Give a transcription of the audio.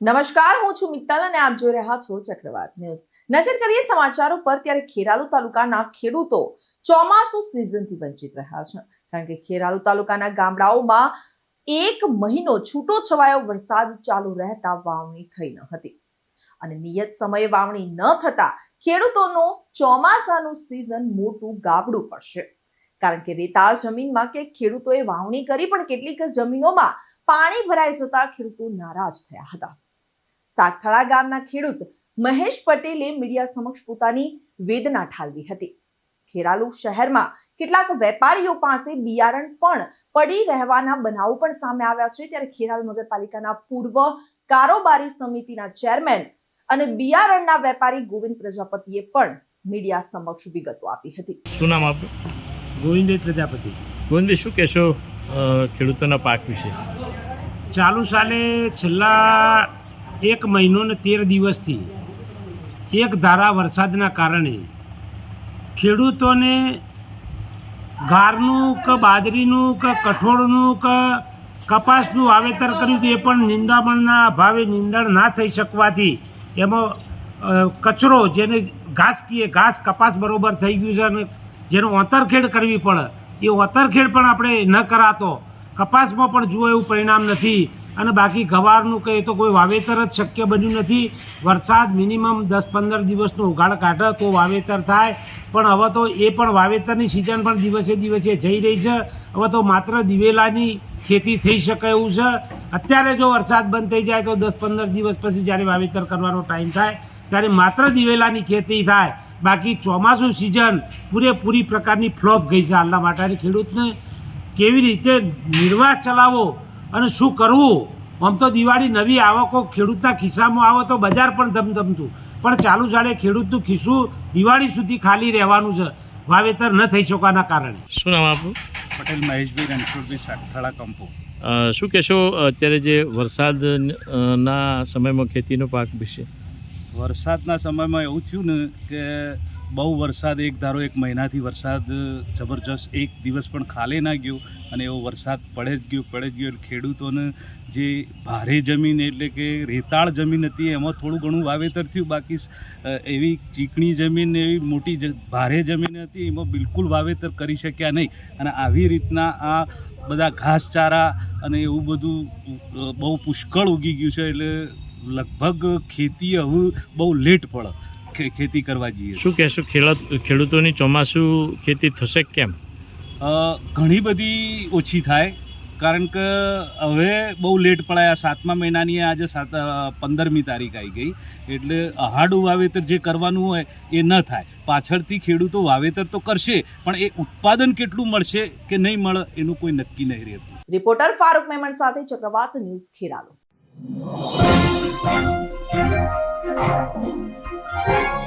નમસ્કાર, હું છું મિત્તલ અને આપ જોઈ રહ્યા છો ચક્રવાત ન્યૂઝ. નજર કરીએ સમાચારો પર, ત્યારે ખેરાલુ તાલુકાના ખેડૂતો ચોમાસુ સિઝનથી વંચિત રહ્યા છે. કારણ કે ખેરાલુ તાલુકાના ગામડાઓમાં એક મહિનો છૂટો છવાયો વરસાદ ચાલુ રહેતા વાવણી થઈ ન હતી. અને નિયત સમયે વાવણી ન થતા ખેડૂતોનો ચોમાસાનું સિઝન મોટું ગાબડું પડશે. કારણ કે રેતાળ જમીનમાં કે ખેડૂતોએ વાવણી કરી પણ કેટલીક જમીનોમાં પાણી ભરાઈ જતા ખેડૂતો નારાજ થયા હતા. સાગથળા ગામના ખેડૂત મહેશ પટેલે મીડિયા સમક્ષ પોતાની વેદના ઠાલવી હતી. ખેરાલુ શહેરમાં કેટલાક વેપારીઓ પાસે બિયારણ પણ પડી રહેવાના બનાવો પણ સામે આવ્યા છે. ત્યારે ખેરાલુ નગરપાલિકાના પૂર્વ કારોબારી સમિતિના ચેરમેન અને બિયારણના વેપારી ગોવિંદ પ્રજાપતિએ પણ મીડિયા સમક્ષ વિગતો આપી હતી. શું નામ આપણું ગોવિંદ પ્રજાપતિ. ગોવિંદ શું કહેશો ખેડૂતોના પાક વિશે? ચાલુ સાલે છેલ્લા એક મહિનો ને તેર દિવસથી એક ધારા વરસાદના કારણે ખેડૂતોને ગારનું કે બાજરીનું કે કઠોળનું કે કપાસનું વાવેતર કર્યું હતું, એ પણ નિંદામણના અભાવે નિંદણ ના થઈ શકવાથી એમાં કચરો જેને ઘાસ કીએ ઘાસ કપાસ બરોબર થઈ ગયું છે અને જેનો ઓતરખેડ કરવી પડે, એ ઓતરખેડ પણ આપણે ન કરાતો. કપાસમાં પણ જુઓ એવું પરિણામ નથી. અને બાકી ગવારનું કહે તો કોઈ વાવેતર જ શક્ય બન્યું નથી. વરસાદ મિનિમમ દસ પંદર દિવસનો ઉઘાડ કાઢે તો વાવેતર થાય. પણ હવે તો એ પણ વાવેતરની સિઝન પણ દિવસે દિવસે જઈ રહી છે. હવે તો માત્ર દિવેલાની ખેતી થઈ શકે એવું છે. અત્યારે જો વરસાદ બંધ થઈ જાય તો દસ પંદર દિવસ પછી જ્યારે વાવેતર કરવાનો ટાઈમ થાય, ત્યારે માત્ર દિવેલાની ખેતી થાય. બાકી ચોમાસું સિઝન પૂરેપૂરી પ્રકારની ફ્લોપ ગઈ છે હાલના માટે ખેડૂતને. કેવી રીતે નિર્વાહ ચલાવવો અને શું કરવું? આમ તો દિવાળી નવી આવકો ખેડૂતના ખિસ્સામાં આવે તો બજાર પણ ધમધમતું. પણ ચાલુ ચાલે ખેડૂતનું ખિસ્સું દિવાળી સુધી ખાલી રહેવાનું છે. વાવેતર ન થઈ શકવાના કારણે. શું નામ આપણું પટેલ મહેશભાઈ રણછોડભાઈ સાગથળા કંપો. શું કહેશો અત્યારે જે વરસાદ ના સમયમાં ખેતીનો પાક વિશે વરસાદના સમયમાં એવું થયું ને કે બહુ વરસાદ, એક ધારો એક મહિનાથી વરસાદ જબરજસ્ત, એક દિવસ પણ ખાલે ના ગયો અને એવો વરસાદ પડે જ ગયો, પડે જ ગયો એટલે ખેડૂતોને જે ભારે જમીન એટલે કે રેતાળ જમીન હતી, એમાં થોડું ઘણું વાવેતર થયું. બાકી એવી ચીકણી જમીન એવી મોટી ભારે જમીન હતી, એમાં બિલકુલ વાવેતર કરી શક્યા નહીં. અને આવી રીતના આ બધા ઘાસચારા અને એવું બધું બહુ પુષ્કળ ઉગી ગયું છે. એટલે લગભગ ખેતી હવે બહુ લેટ પડે. ખેતી કરવા જઈએ શું કહેશો? ખેડૂત ખેડૂતોની ચોમાસું ખેતી થશે કેમ? ઘણી બધી ઓછી થાય કારણ કે હવે બહુ લેટ પડાયા. સાતમા મહિનાની આજે સાત પંદરમી તારીખ આવી ગઈ. એટલે અહાડું વાવેતર જે કરવાનું હોય એ ન થાય. પાછળથી ખેડૂતો વાવેતર તો કરશે પણ એ ઉત્પાદન કેટલું મળશે કે નહીં મળે એનું કોઈ નક્કી નહીં રહેતું. રિપોર્ટર ફારૂક મેમણ સાથે ચક્રવાત ન્યૂઝ oh